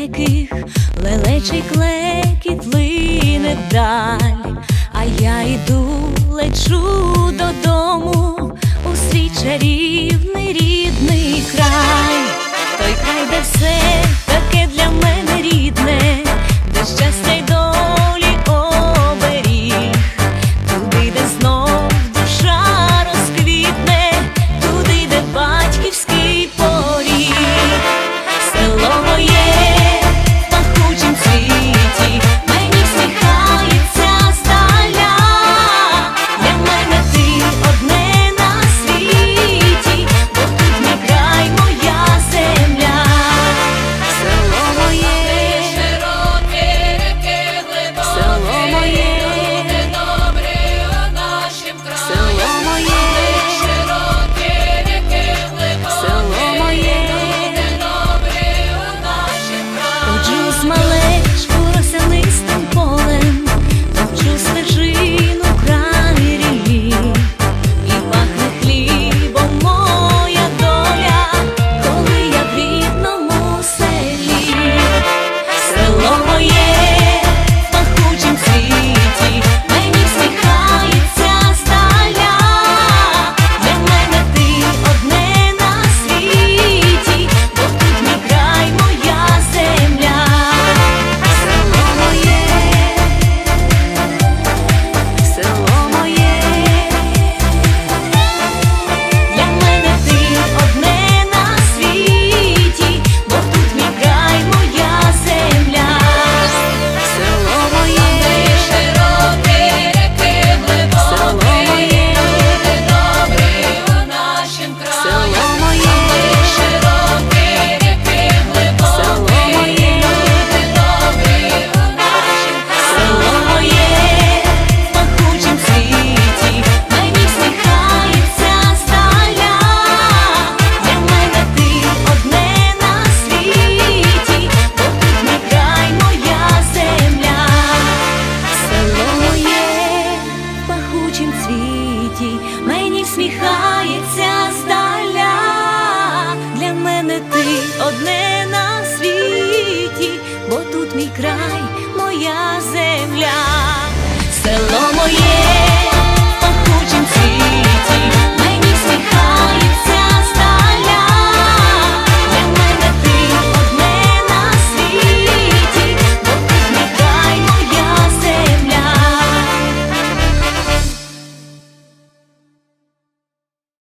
далеких, лелечий клекіт лине вдаль, а я йду, лечу додому у свій чарівний рідний край, той край, де все таке для мене рідне, де щастя. світі, мені всміхається сталя, для мене ти одне.